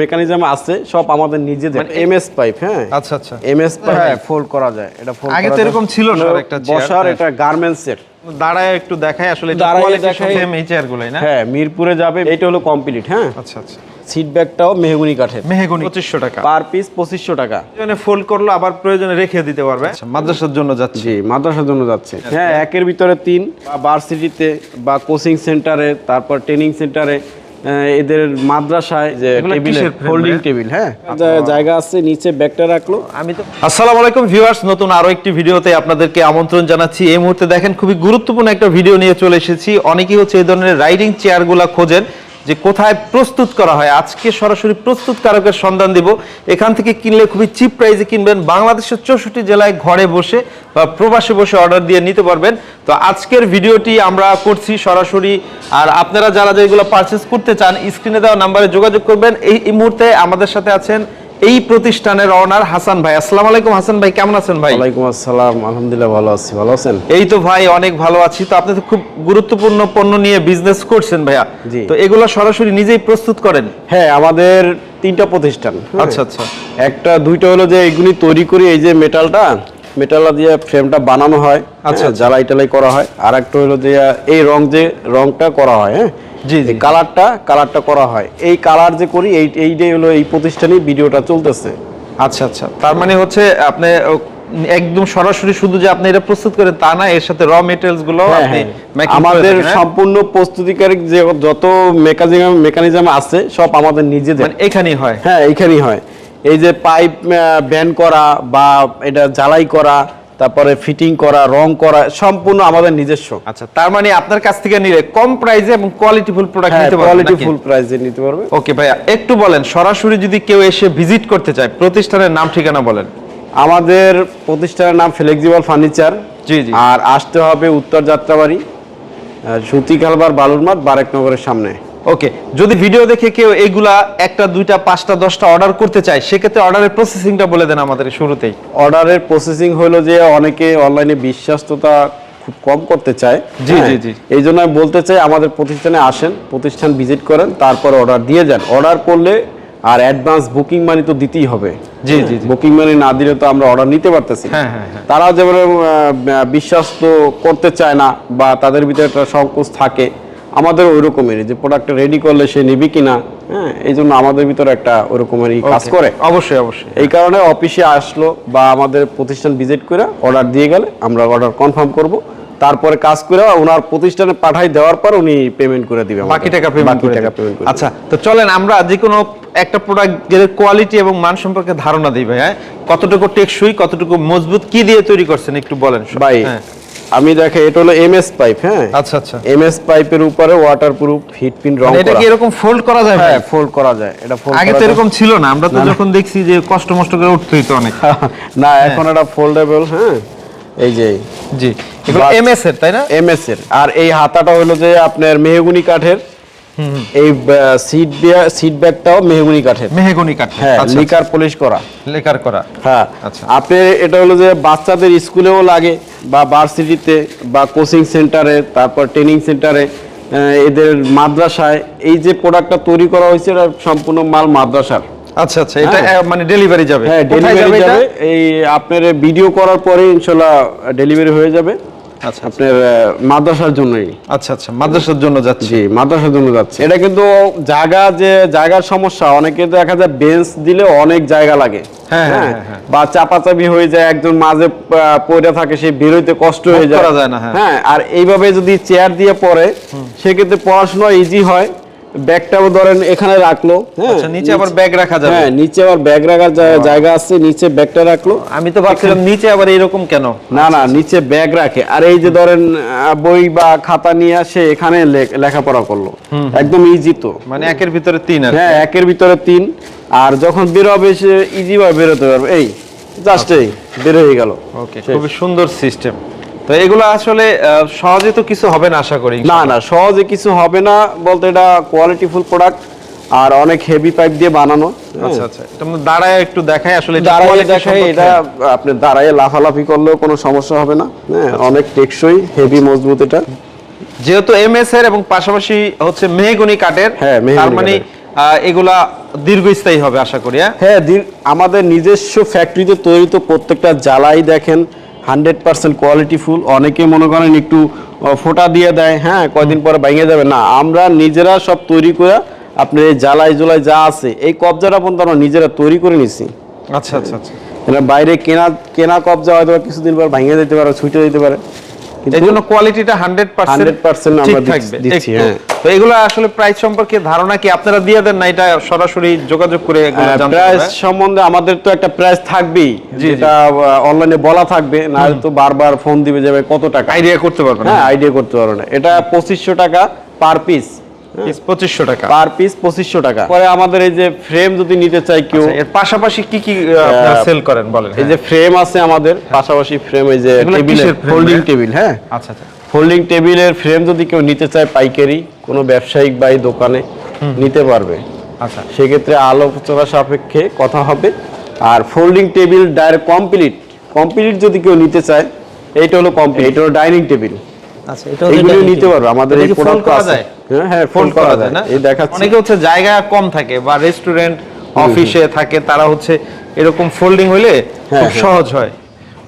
Mechanism আছে সব আমাদের নিজেদের এম এস পাইপ হ্যাঁ? আচ্ছা আচ্ছা। এম এস পাইপ হ্যাঁ ফোল্ড করা যায়। এটা fold আগে তো এরকম ছিল না আর একটা বসার। এটা গার্মেন্টস এর দাঁড়ায় একটু দেখাই আসলে। দেখাই। এই চেয়ারগুলোই না? হ্যাঁ মিরপুরে যাবে এটা হলো কমপ্লিট হ্যাঁ? আচ্ছা আচ্ছা। সিট ব্যাগটাও মেহগুনি কাঠের। মেহগনি। পঁচিশশো টাকা। পার পিস পঁচিশশো টাকা। প্রয়োজনে ফোল্ড করল আবার প্রয়োজনে রেখে দিতে পারবে। আচ্ছা মাদ্রাসার জন্য যাচ্ছি। জি মাদ্রাসার জন্য যাচ্ছে। হ্যাঁ একের ভিতরে তিন বা ভার্সিটিতে বা কোচিং সেন্টারে তারপর ট্রেনিং সেন্টারে এদের মাদ্রাসায় যে হোল্ডিং টেবিল হ্যাঁ? জায়গা আছে নিচে ব্যাগটা রাখল। আমি তো আসসালামু আলাইকুম ভিউয়ার্স নতুন আরও একটি ভিডিওতে আপনাদেরকে আমন্ত্রণ জানাচ্ছি। এই মুহূর্তে দেখেন খুবই গুরুত্বপূর্ণ একটা ভিডিও নিয়ে চলে এসেছি। অনেকেই হচ্ছে এই ধরনের রাইডিং চেয়ারগুলো খোঁজেন। যে কোথায় প্রস্তুত করা হয়। আজকে সরাসরি প্রস্তুতকারকের সন্ধান দিব। এখান থেকে কিনলে খুবই চিপ প্রাইসে কিনবেন। বাংলাদেশের চৌষট্টি জেলায় ঘরে বসে বা প্রবাসে বসে অর্ডার দিয়ে নিতে পারবেন। তো আজকের ভিডিওটি আমরা করছি সরাসরি। আর আপনারা যারা যেগুলো পারচেস করতে চান স্ক্রিনে দেওয়া নাম্বারে যোগাযোগ করবেন। এই মুহূর্তে আমাদের সাথে আছেন এই প্রতিষ্ঠানের অনার হাসান ভাই। আসসালামু আলাইকুম হাসান ভাই কেমন আছেন ভাই? ওয়ালাইকুম আসসালাম আলহামদুলিল্লাহ ভালো আছি ভালো আছেন? এই তো ভাই অনেক ভালো আছি। তো আপনি তো খুব গুরুত্বপূর্ণ পণ্য নিয়ে বিজনেস করছেন ভাইয়া। তো এগুলো সরাসরি নিজেই প্রস্তুত করেন? হ্যাঁ আমাদের তিনটা প্রতিষ্ঠান হ্যাঁ। আচ্ছা আচ্ছা। একটা দুইটা হলো যে এগুলি তৈরি করি এই যে মেটালটা মেটালটা দিয়ে ফ্রেমটা বানানো হয় আচ্ছা, আচ্ছা। জ্বালাই টালাই করা হয়। আর একটা হলো যে এই রং যে রংটা করা হয় হ্যাঁ জি, জি। কালারটা কালারটা করা হয় এই কালার যে করি এই এইটাই হলো এই প্রতিষ্ঠানেই ভিডিওটা চলতেছে আচ্ছা আচ্ছা তার মানে হচ্ছে আপনি একদম সরাসরি শুধু যে আপনি এটা প্রস্তুত করেন তা না এর সাথে র মেটেরিয়ালসগুলো হ্যাঁ, হ্যাঁ। আমাদের হ্যাঁ? সম্পূর্ণ প্রস্তুতিকারী যে যত মেকানিজম মেকানিজম আছে সব আমাদের নিজেদের মানে এখানেই হয় হ্যাঁ এখানেই হয় এই যে পাইপ ব্যান করা বা এটা জ্বালাই করা তারপরে ফিটিং করা রং করা সম্পূর্ণ আমাদের নিজস্ব। আচ্ছা তার মানে আপনার কাছ থেকে নিলে কম প্রাইসে এবং কোয়ালিটি ফুল প্রোডাক্ট নিতে পারবেন কোয়ালিটি ফুল প্রাইসে নিতে পারবে। ওকে ভাইয়া একটু বলেন সরাসরি যদি কেউ এসে ভিজিট করতে চায় প্রতিষ্ঠানের নাম ঠিকানা বলেন। আমাদের প্রতিষ্ঠানের নাম ফ্লেক্সিবল ফার্নিচার জি, জি। আর আসতে হবে উত্তর যাত্রাবাড়ি সুতি খালবার বালুরমাঠ বারেকনগরের সামনে। ওকে যদি ভিডিও দেখে কেউ এইগুলা একটা দুইটা পাঁচটা দশটা অর্ডার করতে চায় সেক্ষেত্রে অর্ডারের প্রসেসিংটা বলে দেন আমাদের শুরুতেই অর্ডারের প্রসেসিং হলো যে অনেকে অনলাইনে বিশ্বাস্ততা খুব কম করতে চায় জি, হ্যাঁ, জি, জি। এই জন্য আমি বলতে চাই আমাদের প্রতিষ্ঠানে আসেন প্রতিষ্ঠান ভিজিট করেন তারপর অর্ডার দিয়ে যান অর্ডার করলে আর অ্যাডভান্স বুকিং মানি তো দিতেই হবে জি, জি। বুকিং মানি না দিলে তো আমরা অর্ডার নিতে পারতেছি হ্যাঁ, হ্যাঁ। তারা যেমন বিশ্বাস তো করতে চায় না বা তাদের ভিতরে একটা সংকোচ থাকে আমাদের ওই রকমেরই যে প্রোডাক্টটা রেডি করলে সে নিবি কিনা হ্যাঁ এই জন্য আমাদের ভিতরে একটা ওই রকমেরই কাজ করে। অবশ্যই অবশ্যই। এই কারণে অফিসে আসলো বা আমাদের প্রতিষ্ঠান ভিজিট করে অর্ডার দিয়ে গেলে আমরা অর্ডার কনফার্ম করব। তারপরে কাজ করে ওনার প্রতিষ্ঠানে পাঠাই দেওয়ার পর উনি পেমেন্ট করে দিবে বাকি টাকা পেমেন্ট বাকি টাকা পেমেন্ট করে আচ্ছা তো চলেন আমরা যে কোনো একটা প্রোডাক্টের কোয়ালিটি এবং মান সম্পর্কে ধারণা দিই ভাই হ্যাঁ কতটুকু টেকসই কতটুকু মজবুত কি দিয়ে তৈরি করছেন একটু বলেন। ভাই হ্যাঁ। আমি দেখে এটা হলো এমএস পাইপ হ্যাঁ? আচ্ছা আচ্ছা। এমএস পাইপের উপরে ওয়াটারপ্রুফ হিট পিন রং করা এটা কি এরকম ফোল্ড করা যায় হ্যাঁ ফোল্ড করা যায়। এটা ফোল্ড আগে তো এরকম ছিল না আমরা তো যখন দেখছি যে কষ্ট মষ্ট করে উঠতে হইতো অনেক। না এখন এটা ফোল্ডেবল হ্যাঁ? এই যে জি এগুলো এমএস এর তাই না? এমএস এর। আর এই হাতাটা হলো যে আপনার মেহগুনি কাঠের এই সিট সিট ব্যাগটাও মেহগুনি কাঠের। মেহগনি কাঠ হ্যাঁ আচ্ছা লিকার পলিশ করা। লেকার করা হ্যাঁ আচ্ছা। আপনি এটা হলো যে বাচ্চাদের স্কুলেও লাগে বা ভার্সিটিতে বা কোচিং সেন্টারে তারপর ট্রেনিং সেন্টারে এদের মাদ্রাসায় এই যে প্রোডাক্টটা তৈরি করা হয়েছে এটা সম্পূর্ণ মাল মাদ্রাসার। আচ্ছা আচ্ছা এটা হ্যাঁ। মানে ডেলিভারি যাবে। হ্যাঁ ডেলিভারি যাবে এই আপনার ভিডিও করার পরে ইনশাল্লাহ ডেলিভারি হয়ে যাবে। আচ্ছা আপনার আহ, মাদ্রাসার জন্যই। আচ্ছা আচ্ছা মাদ্রাসার জন্য যাচ্ছি। জি মাদ্রাসার জন্য যাচ্ছে। এটা কিন্তু জায়গা যে জায়গার সমস্যা অনেকে দেখা যায় বেঞ্চ দিলে অনেক জায়গা লাগে। হ্যাঁ, হ্যাঁ, হ্যাঁ। বা চাপাচাপি হয়ে যায় একজন মাঝে পড়ে থাকে সে বেরোইতে কষ্ট হয়ে যায়। যায় না, হ্যাঁ। হ্যাঁ আর এইভাবে যদি চেয়ার দিয়ে পড়ে সেক্ষেত্রে পড়াশোনা ইজি হয়। ব্যাগটাও ধরেন এখানে রাখল হ্যাঁ। আচ্ছা নিচে আবার ব্যাগ রাখা যাবে? হ্যাঁ নিচে আবার ব্যাগ রাখার জায়গা আছে নিচে ব্যাগটা রাখল। আমি তো ভাবছিলাম নিচে আবার এরকম কেন? না না নিচে ব্যাগ রাখে। আর এই যে ধরেন বই বা খাতা নিয়ে আসে এখানে লেখাপড়া করল। একদম ইজি তো। মানে একের ভিতরে তিন হ্যাঁ একের ভিতরে তিন। আর যখন বের হবে সে ইজি ভাবে বেরোতে পারবে। এই জাস্ট এই বের হয়ে গেল। ওকে খুবই সুন্দর সিস্টেম তো এগুলো আসলে সহজে তো কিছু হবে না আশা করি না না সহজে কিছু হবে না বলতে এটা কোয়ালিটিফুল প্রোডাক্ট আর অনেক হেভি পাইপ দিয়ে বানানো। আচ্ছা আচ্ছা। এটা দাঁড়ায় একটু দেখাই আসলে এটা দাঁড়াইয়ে দেখাই এটা আপনি দাঁড়াইয়ে লাফালাফি করলেও কোনো সমস্যা হবে না হ্যাঁ অনেক টেকসই হেভি মজবুত এটা। যেহেতু এমএস এর এবং পাশাপাশি হচ্ছে মেহগনি কাঠের হ্যাঁ, তার মানে এগুলা দীর্ঘস্থায়ী হবে আশা করি হ্যাঁ? হ্যাঁ দীর- আমাদের নিজস্ব ফ্যাক্টরিতে তৈরি তো প্রত্যেকটা জ্বালাই দেখেন হান্ড্রেড পার্সেন্ট কোয়ালিটি ফুল। অনেকে মনে করেন একটু ফোটা দিয়ে দেয় হ্যাঁ কয়দিন পরে ভেঙে যাবে। না আমরা নিজেরা সব তৈরি করে আপনার এই জ্বালাই জ্বলাই যা আছে এই কবজাটা পর্যন্ত আমরা নিজেরা তৈরি করে নিছি। আচ্ছা আচ্ছা আচ্ছা। বাইরে কেনা কেনা কবজা হয়তো কিছুদিন পর ভেঙে যেতে পারে ছুটে যেতে পারে। এই জন্য কোয়ালিটিটা হান্ড্রেড 100% আমরা দিচ্ছি-। হ্যাঁ। তো এগুলো আসলে প্রাইস সম্পর্কে ধারণা কি আপনারা দিয়ে দেন না? এটা সরাসরি যোগাযোগ করে প্রাইস সম্বন্ধে আমাদের তো একটা প্রাইস থাকবেই। যেটা অনলাইনে বলা থাকবে না তো বারবার ফোন দিবে যাবে কত টাকা? আইডিয়া করতে পারবেন হ্যাঁ আইডিয়া করতে পারবে না। এটা পঁচিশশো টাকা পার পিস পঁচিশশো টাকা। পার পিস পঁচিশশো টাকা। পরে আমাদের এই যে ফ্রেম যদি নিতে চাই কেউ আচ্ছা, এর পাশাপাশি কি কি আপনারা সেল করেন বলেন এই যে ফ্রেম আছে আমাদের পাশাপাশি ফ্রেম এই যে টেবিল ফোল্ডিং টেবিল হ্যাঁ? আচ্ছা আচ্ছা। ফোল্ডিং টেবিলের ফ্রেম যদি কেউ নিতে চায় পাইকারি কোনো ব্যবসায়িক বা এই দোকানে নিতে পারবে। আচ্ছা। সেক্ষেত্রে আলোচনা সাপেক্ষে কথা হবে। আর folding table direct complete complete যদি কেউ নিতে চায় এইটা হলো কমপ্লিট এটা হলো ডাইনিং টেবিল আচ্ছা এটা এইগুলো নিতে পারবে আমাদের এই প্রোডাক্ট করা যায়? হ্যাঁ হ্যাঁ ফোল্ড করা যায় না? এই দেখাচ্ছি। অনেকে হচ্ছে জায়গা কম থাকে বা রেস্টুরেন্ট অফিসে থাকে তারা হচ্ছে এরকম ফোল্ডিং হলে হ্যাঁ, খুব হ্যাঁ। সহজ হয়।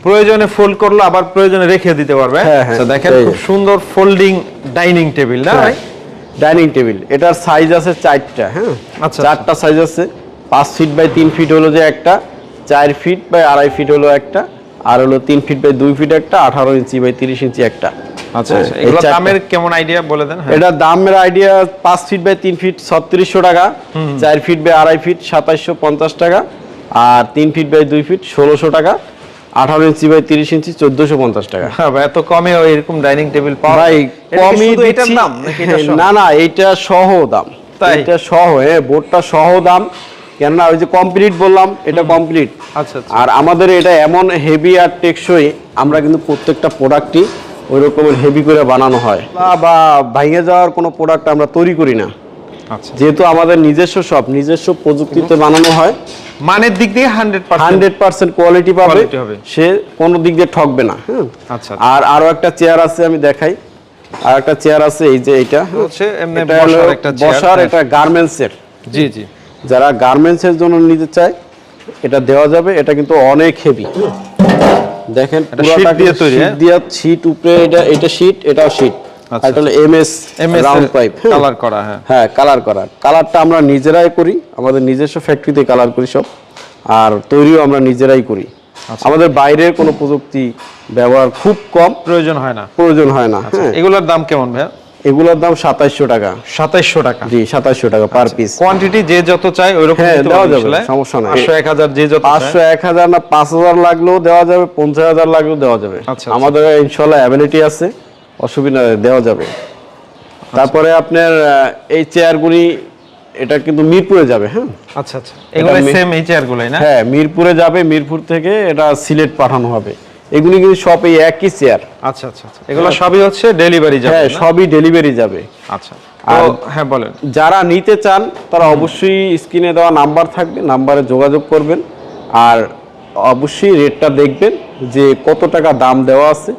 প্রয়োজনে ফোল্ড করল আবার প্রয়োজনে রেখে দিতে পারবে। হ্যাঁ, আচ্ছা, দেখেন খুব সুন্দর ফোল্ডিং ডাইনিং টেবিল না ভাই? ডাইনিং টেবিল এটার সাইজ আছে চারটা হ্যাঁ? আচ্ছা, চারটা সাইজ আছে পাঁচ ফিট বাই তিন ফিট হলো যে একটা চার ফিট বাই আড়াই ফিট হলো একটা আর হলো তিন ফিট বাই দুই ফিট একটা আঠারো ইঞ্চি বাই তিরিশ ইঞ্চি একটা। আচ্ছা হ্যাঁ, আচ্ছা এগুলো দামের কেমন আইডিয়া বলে দেন? হ্যাঁ। এটা দামের আইডিয়া পাঁচ ফিট বাই ফিট ছত্রিশশো টাকা চার ফিট বাই আড়াই ফিট সাতাইশশো পঞ্চাশ টাকা আর ফিট বাই ফিট টাকা আঠারো ইঞ্চি বাই তিরিশ ইঞ্চি চোদ্দশো পঞ্চাশ টাকা। হ্যাঁ ভাই, এত কমে এরকম ডাইনিং টেবিল পাওয়া ভাই কমই এটার দাম নাকি না না সহ দাম? এটা সহ হ্যাঁ বোর্ডটা সহ দাম। কেননা ওই যে কমপ্লিট বললাম এটা কমপ্লিট আচ্ছা আচ্ছা। আর আমাদের এটা এমন হেভি আর টেকসই আমরা কিন্তু প্রত্যেকটা প্রোডাক্টই ওই রকমের হেভি করে বানানো হয়। বা ভেঙে যাওয়ার কোনো প্রোডাক্ট আমরা তৈরি করি না। আচ্ছা। যেহেতু আমাদের নিজস্ব সব নিজস্ব প্রযুক্তিতে বানানো হয় মানের দিক দিয়ে hundred percent hundred percent quality পাবে সে কোনো দিক দিয়ে ঠকবে না হ্যাঁ। আচ্ছা। আর আরও একটা চেয়ার আছে আমি দেখাই। আর একটা চেয়ার আছে এই যে হচ্ছে এটা বসার একটা বসার এটা গার্মেন্টস এর। জি জি। যারা গার্মেন্টস এর জন্য নিতে চায় এটা দেওয়া যাবে এটা কিন্তু অনেক হেভি দেখেন পুরোটা দিয়ে তৈরি, হ্যাঁ? দিয়ে শীট উপরে এটা এটা শীট এটাও শীট আচ্ছা, এটা হলো MS MS round pipe colour করা হ্যাঁ। হ্যাঁ কালার করা। কালারটা আমরা নিজেরাই করি আমাদের নিজস্ব ফ্যাক্টরিতে কালার করি সব। আর তৈরিও আমরা নিজেরাই করি। আচ্ছা। আমাদের বাইরের কোনো প্রযুক্তি ব্যবহার খুব কম। প্রয়োজন হয় না। প্রয়োজন হয় না হ্যাঁ। এগুলোর দাম কেমন ভাইয়া? এগুলোর দাম সাতাইশশো টাকা। সাতাইশশো টাকা। জি সাতাইশশো টাকা পার পিস কোয়ান্টিটি যে যত চাই ওই রকম দেওয়া যাবে, সমস্যা নাই। পাঁচশো এক হাজার যে যত পাঁচশো এক হাজার না পাঁচ হাজার লাগলেও দেওয়া যাবে পঞ্চাশ হাজার লাগলেও দেওয়া যাবে। আচ্ছা, আচ্ছা। আমাদের ইনশাল্লাহ অ্যাবিলিটি আছে অসুবিধা দেওয়া যাবে। তারপরে আপনার এই চেয়ারগুলি এটা কিন্তু মিরপুরে যাবে হ্যাঁ? আচ্ছা আচ্ছা। এগুলো সেম এই চেয়ারগুলোই না? হ্যাঁ মিরপুরে যাবে মিরপুর থেকে এটা সিলেট পাঠানো হবে। এগুলি কিন্তু সব এই একই চেয়ার আচ্ছা আচ্ছা আচ্ছা। এগুলো সবই হচ্ছে ডেলিভারি যাবে হ্যাঁ সবই ডেলিভারি যাবে। আচ্ছা। আর- হ্যাঁ বলেন। যারা নিতে চান তারা অবশ্যই স্ক্রিনে দেওয়া নাম্বার থাকবে নাম্বারে যোগাযোগ করবেন। আর অবশ্যই রেটটা দেখবেন যে কত টাকা দাম দেওয়া আছে।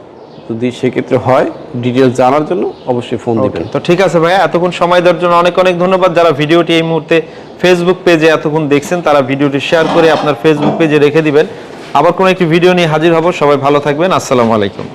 যদি সেক্ষেত্রে হয় ডিটেলস জানার জন্য অবশ্যই ফোন দিবেন। তো ঠিক আছে ভাইয়া এতক্ষণ সময় দেওয়ার জন্য অনেক অনেক ধন্যবাদ। যারা ভিডিওটি এই মুহূর্তে ফেসবুক পেজে এতক্ষণ দেখছেন তারা ভিডিওটি শেয়ার করে আপনার ফেসবুক পেজে রেখে দিবেন। আবার কোনো একটি ভিডিও নিয়ে হাজির হব। সবাই ভালো থাকবেন। আসসালামু আলাইকুম।